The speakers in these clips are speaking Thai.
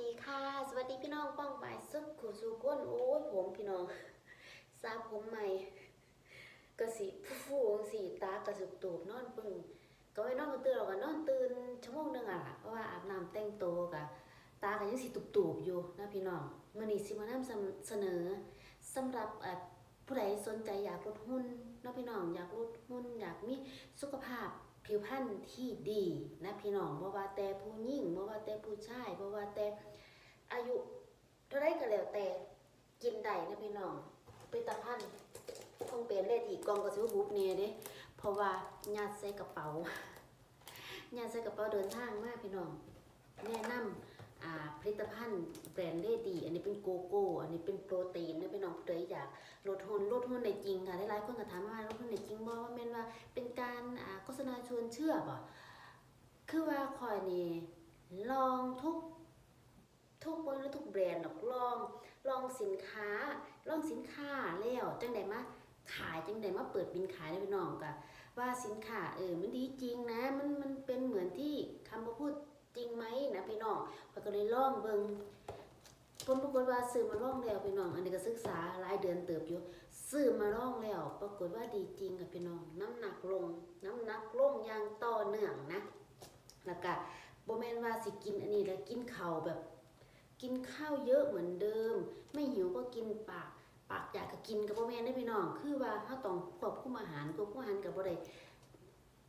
ดีค่ะ สวัสดีพี่น้องป้องไปายซึกขู่สู่ก้นโอ้ยผมพี่น้องสาผมใหม่กระสิฟูฟูๆสีตากระสุบตูบนอนปึงก็ไม่นอนตื่นหรอกก็นอนตื่นชั่วโมงหนึงอะเพราะว่าอาบน้ำแต่งตัวกะตาก็ยังสิตุบตูบๆอยู่นะพี่น้องมื้อนี้สิมานำเสนอสำหรับผู้ใดสนใจอยากลดหุ่นนะพี่น้องอยากลดหุ่นอยากมีสุขภาพ ผิวพรรณที่ดีนะพี่น้องบ่ว่าแต่ผู้หญิงบ่ว่าแต่ผู้ชายบ่ว่าแต่อายุเท่าไรก็แล้วแต่กินได้นะพี่น้องผลิตภัณฑ์คงเป็นเลขอีกกองก็สิบ่บุบเนี่ยเด้เพราะว่าญาติใส่กระเป๋าญาติใส่กระเป๋าเดินทางมากพี่น้องแนะนำอ่า ผลิตภัณฑ์แบรนด์เลดี อันนี้เป็นโกโก้ อันนี้เป็นโปรตีนนะพี่น้องผู้ใดอยากลดหุ่นลดหุ่นได้จริงค่ะ หลายๆคนก็ถามว่าลดหุ่นได้จริงบ่ว่าแม่นว่าเป็นการโฆษณาชวนเชื่อบ่คือว่าคอยนี่ลองทุกทุกบริษัททุกแบรนด์หรอกลองลองสินค้าลองสินค้าแล้วจังไดมาขายจังไดมาเปิดบินขายได้พี่น้องกะว่าสินค้าเออมันดีจริงนะมันมันเป็นเหมือนที่คำพูด จริงไหมนะพี่น้องข้อก็เลยลองเบิ่งผลปรากฏว่าซื้อมาล่องแล้วพี่น้อง อันนี้ก็ศึกษารายเดือนเติบอยู่ซื้อมาล่องแล้ว ปรากฏว่าดีจริงค่ะพี่น้อง น้ำหนักลง น้ำหนักลงอย่างต่อเนื่องนะแล้วก็บ่แมนว่าสิกินอันนี้แล้วกินข้าวแบบ กินข้าวเยอะเหมือนเดิม ไม่หิวก็กินปาก ปากอยากก็กินกับบ่แมนได้พี่น้อง คือว่าเฮาต้องควบคุมอาหารควบคุมอาหารกับบ่ได้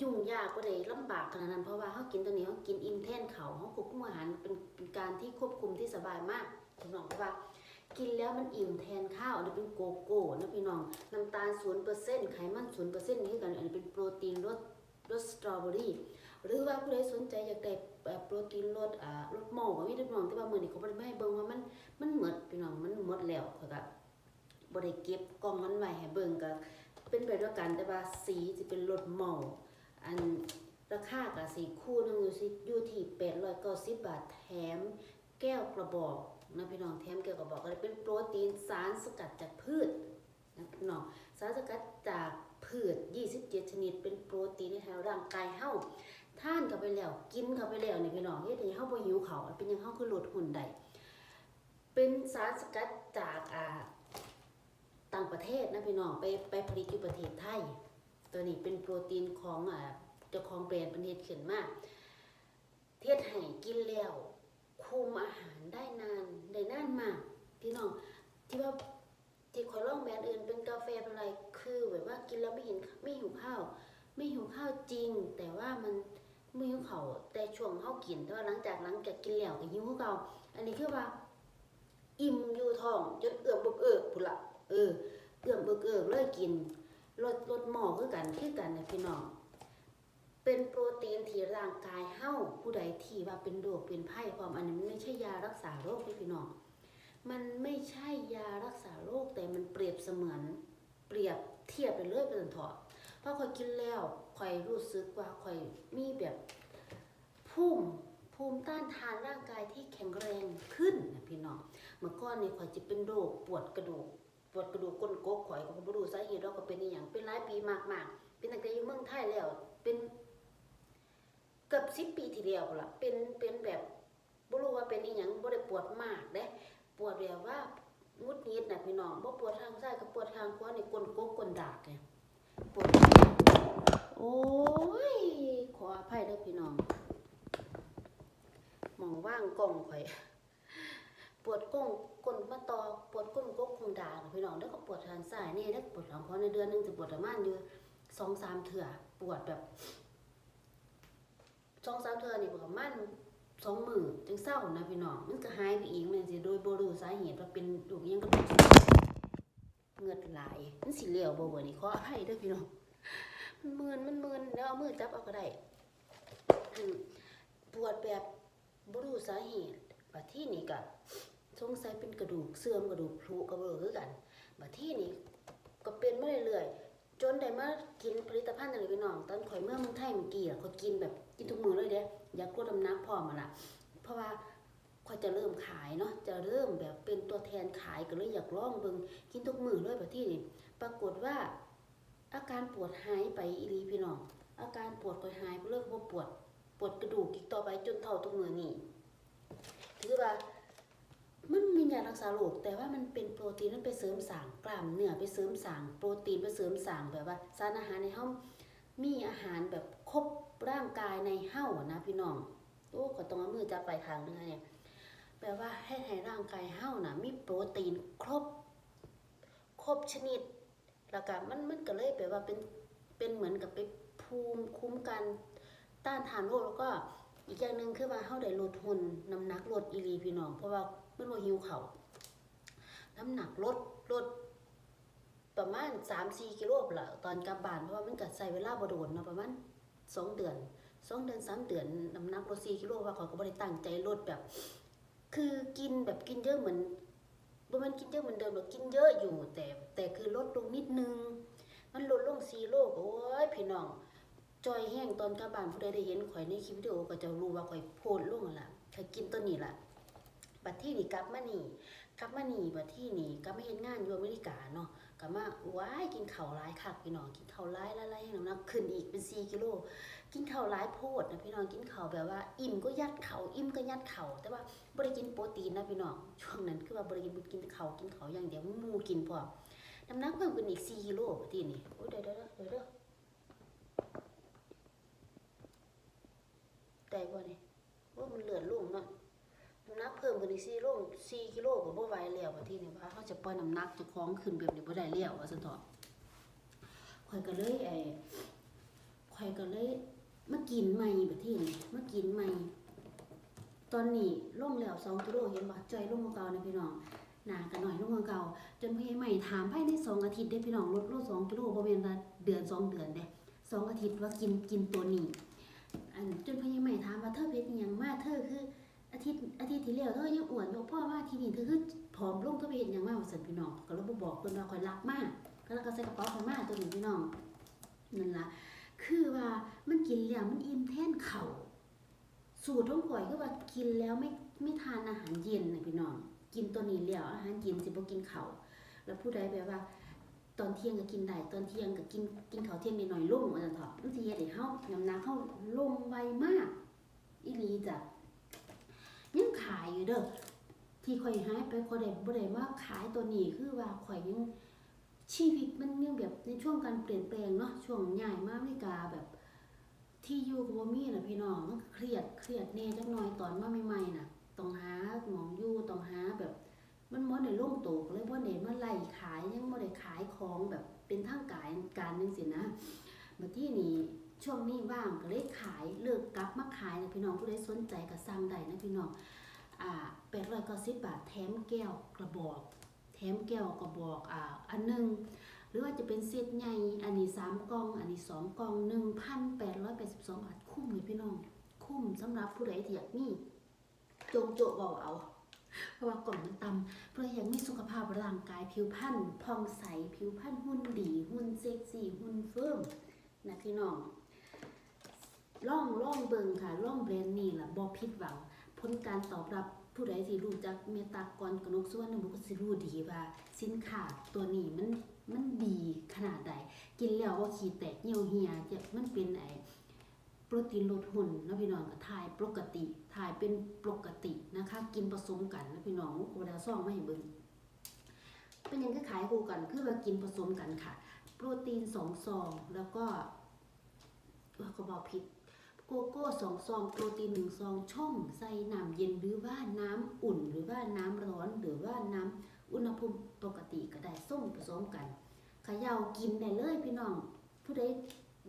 ยุ่งยากบ่ได้ลำบากขนาดนั้นเพราะว่าเฮากินตัวนี้เฮากินอิ่มแทนเขาเฮาควบคุมอาหารเป็นเป็นการที่ควบคุมที่สบายมากพี่น้องเพราะว่า กินแล้วมันอิ่มแทนข้าวอันนี้เป็นโกโก้นะพี่น้องน้ำตาล0%ไขมัน0%นี่คือกันอันนี้เป็นโปรตีนรสรสสตรอเบอรี่หรือว่าผู้ใดสนใจอยากได้โปรตีนรสอ่ารสหม้อก็มีพี่น้องแต่ว่ามื้อนี้เขาบ่ได้มาให้เบิ่งว่ามันมันหมดพี่น้องมันหมดแล้วเขาก็บ่ได้เก็บกล่องมันไว้ให้เบิ่งก็เป็นไปด้วยกันแต่ว่าสีสิเป็นรสหม้ อันราคาก็สิคู่หนึงอยู่สิอยู่ที่890บบาทแถมแก้วกระบอกนะพี่น้องแถมเกี่ยวกับบอกอะไรเป็นโปรตีนสารสกัดจากพืชนะพี่น้องสารสกัดจากพืช 27 ชนิด เป็นโปรตีนในทางร่างกายเฮาท่านเข้าไปแล้วกินเข้าไปแล้วนี่พี่น้องเฮ็ดให้เฮาบ่หิวเขาเป็นยังเฮาคือลดหุ่นได้เป็นสารสกัดจากอ่าต่างประเทศนะพี่น้องไปไปผลิตอยู่ประเทศไทย ตัวนี้เป็นโปรตีนของอ่าเจ้าของแบรนด์ประเทศขึ้นมากเทศให้กินแล้ว คุมอาหารได้นานได้นานมาก พี่น้องที่ว่าที่คอยลองแบรนด์อื่นเป็นกาแฟเป็นอะไรคือแบบว่ากินแล้วไม่เห็นไม่หิวข้าว ไม่หิวข้าวจริง แต่ว่ามันไม่หิวเขาวแต่ช่วงเฮากินแต่ว่าหลังจากหลังจากกินแล้วก็หิวคือเก่าอันนี้คือว่าอิ่มอยู่ท้องจนเอื้อมเบิกเอิกพุ่นละเออเอื้อมเบิกเอิกเลยกิน ลดลดหมอคือกันคือกันนะพี่น้อง เป็นโปรตีนที่ร่างกายเฮาผู้ใดที่ว่าเป็นโรคเป็นไข้ความอันนี้มันไม่ใช่ยารักษาโรคพี่พี่น้อง มันไม่ใช่ยารักษาโรคแต่มันเปรียบเสมือน เปรียบเทียบไปเลยเป็นเถาะพราะคอยกินแล้วคอยรู้สึกว่าคอยมีแบบภูมิภูมิต้านทานร่างกายที่แข็งแรงขึ้นนะพี่น้อง เมื่อก่อนนี่ข่อยจะเป็นโรคปวดกระดูก ปวดกระดูกก้นโกบข่อยก็บ่รู้สาเหตุเราก็เป็นอหย่างเป็นหลายปีมากๆ เป็นตั้งแต่อยู่เมืองไทยแล้ว เป็นเกือบสิบปีที่แล้วล่ะเป็นเป็นแบบบ่รู้ว่าเป็นอีหยังบ่ได้ปวดมากเด้ปวดแบบว่างุดหงิดน่ะพี่น้องบ่ปวดทางซ้ายก็ปวดทางขวานี่ก้นโกบก้นดากเนี่ยปวดโอ้ยขออภัยเด้อพี่น้องมองว่างกล้องข่อย ปวดก้งก้นมาตอปวดก้นกบคงด่าพี่น้องแล้วก็ปวดทางซ้ายนี่แล้วปวดหลังเพราะในเดือนหนึงจะปวดประมาณอยู่สองสามเถื่อปวดแบบสองสามเถื่อนี่ประมาณสองมือจังเศร้านะพี่น้องมันก็หายไปเองมันสิโดยบ่รู้สาเหตุว่าเป็นลูกยังก็เงือดไหลายมันสิเหลียวบ่บ่นี่ขออภัยด้อพี่น้องมันมึนมันมึนแล้วเอามือจับเอาก็ได้ปวดแบบบรูสาเหตุบัดที่นี่ก็ สงสัยเป็นกระดูกเสื่อมกระดูกพรุกระเบือคือกันบัดที่นี่ก็เป็นมาเรื่อยๆจนได้มากินผลิตภัณฑ์อะไรพี่น้องตอนข่อยเมื่อเมืองไทยเมื่อกี้อะข่อยกินแบบกินทุกมื้อเลยเด้อยากลดน้ำหนักพอมาละเพราะว่าข่อยจะเริ่มขายเนาะจะเริ่มแบบเป็นตัวแทนขายก็เลยอยากลองเบิ่งกินทุกมื้อเลยบัดที่นี่ปรากฏว่า อาการปวดหายไปอีหลีพี่น้องอาการปวดข่อยหายเลยบ่ปวด ปวดกระดูกอีกต่อไปจนเท่าทุกมื้อนี้ทหรือว่า มันมียารักษาโรคแต่ว่ามันเป็นโปรตีนมันไปเสริมสางกล้ามเนื้อไปเสริมสางโปรตีนไปเสริมสางแบบว่าสารอาหารในเฮามีอาหารแบบครบร่างกายในเฮานะพี่น้องโอ้ก็ต้องมือจับไปทางนึงอเนี่ยแปลว่าให้ให้ร่างกายเฮานะมีโปรตีนครบ ครบชนิด แล้วก็มันมันก็เลยแปลว่าเป็นเป็นเหมือนกับไปภูมิคุ้มกันต้านทานโรคแล้วก็อีกอย่างหนึ่งคือว่าเฮาได้ลดหุ่นน้ำหนักลดอีหลีพี่น้องเพราะว่า มันบ่หิวเขาน้ำหนักลดลดประมาณ3-4กิโลพุ่นละตอนกลับบ้านเพราะว่ามันก็ใช้เวลาบ่โดนเนาะประมาณ2เดือน2เดือน3เดือนน้ำหนักลด4กิโลว่าเขาก็บ่ได้ตั้งใจลดแบบ คือกินแบบกินเยอะเหมือนบ่แมันกินเยอะเหมือนเดิมหรอกกินเยอะอยู่ แต่แต่คือลดลงนิดนึง มันลดลงสี่โลโอ้ยพี่น้องจอยแห้งตอนกลับบ้านผู้ใดได้เห็นข่อยในคลิปวิดีโอก็จะรู้ว่าข่อยโพดลงล่ะข่อยกินตัวนี้ล่ะ บัดที่นี่กลับมานี่กลับมานี่บัดที่นี่กลับมาเฮ็ดงานอยู่อเมริกาเนาะกลับมาว้ายกินข้าวหลายคักพี่น้องกินข้าวหลายหลายให้น้ำหนักขึ้นอีกเป็น4กิโลกินข้าวหลายโพดนะพี่น้องกินข้าวแบบว่า อิ่มก็ยัดเข่าอิ่มก็ยัดเข่าแต่ว่าบ่ได้กินโปรตีนนะพี่น้องช่วงนั้นคือว่าบ่ได้กินกินข้าวกินข้าวอย่างเดียวมูกินพอน้ำหนักเพิ่มขึ้นอีก4กิโลบัดที่นี่โอ้ยเดี๋ยวเดี๋ยวเดี๋ยวเดี๋ยวได้บ่นี่ว่ามันเลือดลงเนาะน้ำห นักเพิ่มขึ้นอีก4โล4กิโลก็บ่ไหวแล้วบัดทีนี้ว่าเฮาจะปล่อยน้ำหนักจะคล้องขึ้นแบบนี้บ่ได้แล้วว่าซั่นเถาะข่อยก็เลยไอ้ข่อยก็เลยมากินใหม่แบบที่นี่มากินใหม่ตอนนี้ลงแล้วสองกิโลเห็นบ่จอยลงกว่าเก่านะพี่น้องหนากันหน่อยลงกว่าเก่าจนพี่ใหม่ถามภายในสองอาทิตย์ได้พี่น้องลดลดสองกิโลบ่แม่นว่าเดือนสองเดือนเด้สองอาทิตย์ว่ากินกินตัวนี้อันจนพี่ใหม่ถามว่าเธอเป็นอิหยังมาเธอคือ อาทิตย์อาทิตย์ที่แล้วเธอยังอ้วนอยู่พ่อว่าที่นี่เธอคือผอมลงเธอไปเห็นยังมาว่าซั่นพี่น้องก็เลยบ่บอกเพิ่นว่าข่อยรักมากก็แล้วก็ใส่กระเป๋าข่อยมาตัวนี้พี่น้องนั่นล่ะคือว่ามันกินแล้วมันอิ่มแท่นเข่าสูตรของข่อยคือว่ากินแล้วไม่ไม่ทานอาหารเย็นนะพี่น้อง กินตัวนี้แล้วอาหารเย็นสิบ่กินเข่าแล้วผู้ใดแบบว่า ตอนเที่ยงก็กินได้ตอนเที่ยงก็กินกินข้าวเที่ยงนิดหน่อยลงว่าซั่นเถาะมันสิเฮ็ดให้เฮาน้ำหนักเฮาลงไวมากอีหลีจ้ะ ขายอยู่เด้อที่ข่อยหายไปข่อยได้บ่ได้มาขายตัวนี้คือว่าข่อยยังชีวิตมันยังแบบในช่วงการเปลี่ยนแปลงเนาะช่วงใหญ่มากนิกาแบบ ที่อยู่กับบ่มีน่ะพี่น้องมันเครียดเครียดแน่จักหน่อยตอนมาใหม่ๆน่ะต้องหาหมองอยู่ต้องหาแบบ มันบ่ได้ลงโตก็เลยบ่ได้มาไล่ขายยังบ่ได้ขายของแบบเป็นทางการการจังซี่นะบัดที่นี้ช่วงนี้ว่างก็เลยขายเลิกกลับมาขายนะพี่น้องผู้ใดสนใจก็สั่งได้นะพี่น้อง อ่า890บาทแถมแก้วกระบอก แถมแก้วก็บอกอ่าอันหนึ่งหรือว่าจะเป็นเซตใหญ่อันนี้สามกล่อง อันนี้สองกล่องหนึ่งพันแปดร้อยแปดสิบสองบาทคุ้มเลยพี่น้อง คุ้มสำหรับผู้ใดที่อยากมีจงโจะเบาเอาเพราะว่ากล่องมันต่ำผู้ใดอยากมีสุขภาพร่างกายผิวพรรณผ่องใสผิวพรรณหุ่นดี หุ่นเซ็กซี่หุ่นเฟิร์มนะพี่น้องล่องล่องเบิงค่ะล่องแบรนด์นี่ล่ะบอผิดหวัง ลการตอบรับผู้ใดที่รู้จักเมตากรกนกสุวรรณบุก็สิรู้ดีว่า สินค้าตัวนี้มันมันดีขนาดใด กินแล้วว่าขี้แตกเหี่ยวเหี่ยจะมันเป็นไอโปรตีนลดหุ่นนะพี่น้องก็ทายปกติทายเป็นปกตินะคะ กินผสมกันนะพี่น้องโคดาซ่องไม่ให้เบิ่งเป็นยังก็ขายคู่กันคือว่ากินผสมกันค่ะ โปรตีนสองซองแล้วก็เอ้อก็บอกผิด โกโก้สองซองโปรตีนหนึ่งซองช่องใส่น้ำเย็นหรือว่าน้ำอุ่น หรือว่าน้ำร้อนหรือว่าน้ำอุณหภูมิปกติก็ได้ส้มผสมกันขย่ากินได้เลยพี่น้อง ผู้ใด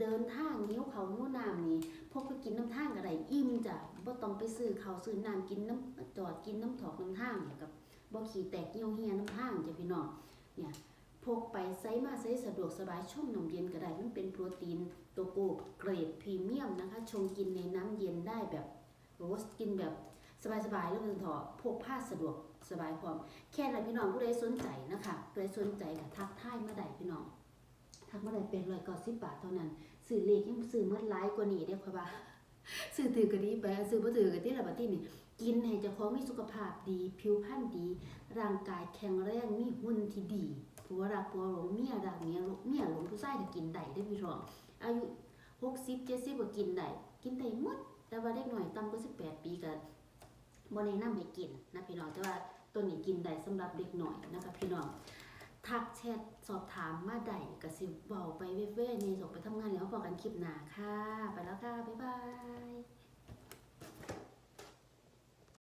เดินทางนิ้วเขานิ้วน้ำนี่พกไปกินน้ำทางก็ได้อิ่มจ้ะบ่ต้องไปซื้อเขาซื้อน้ำกินน้ำจอดกินน้ำถอกน้ำทางกับบ่ขี่แตกเหี่ยวเหียน้ำทางจ้ะพี่น้องเนี่ย พกไปไซมาไซสะดวกสบายช่องน้ำเย็นก็ได้มันเป็นโปรตีนตัวโกเกรดพรีเมียมนะคะ ชงกินในน้ำเย็นได้แบบโรสกินแบบสบายๆแล้วมันถอพกผ้าสะดวกสบายพร้อม แค่ไหนพี่น้องผู้ใดสนใจนะคะผู้ใดสนใจกับทักทายเมาได้พี่น้องทักเมาได้เป็นร้อยก้าสิบบาทเท่านั้นซื้อเลขยังซื้อเมื่อไลายกว่านี้เด้ค่ะว่าซื้อถือกันนี้ไปซื้อบ่ถือกันที่ละบัดที่นี่กินให้เจ้าของมีสุขภาพดี ผิวพรรณดี ร่างกายแข็งแรงมีหุ่นที่ดี ผัวรักผัวหลงเมียรักเมียหลงเมียหลงผู้ชายก็กินได้เด้พี่น้อง อายุหกสิบเจ็ดสิบก็กินได้กินได้หมดแต่ว่าเด็กหน่อยต่ำกว่าสิบแปดปีก็บบ่แนะนำให้กินนะพี่น้องแต่ว่าตัวนี้กินได้สำหรับเด็กหน่อยนะคะพี่น้องทักแชทสอบถามมาได้ก็สิบเว้าไปเว้ยๆในส่งไปทำงานแล้วพอกันคลิปหนาค่ะ ไปแล้วค่ะ บ๊ายบาย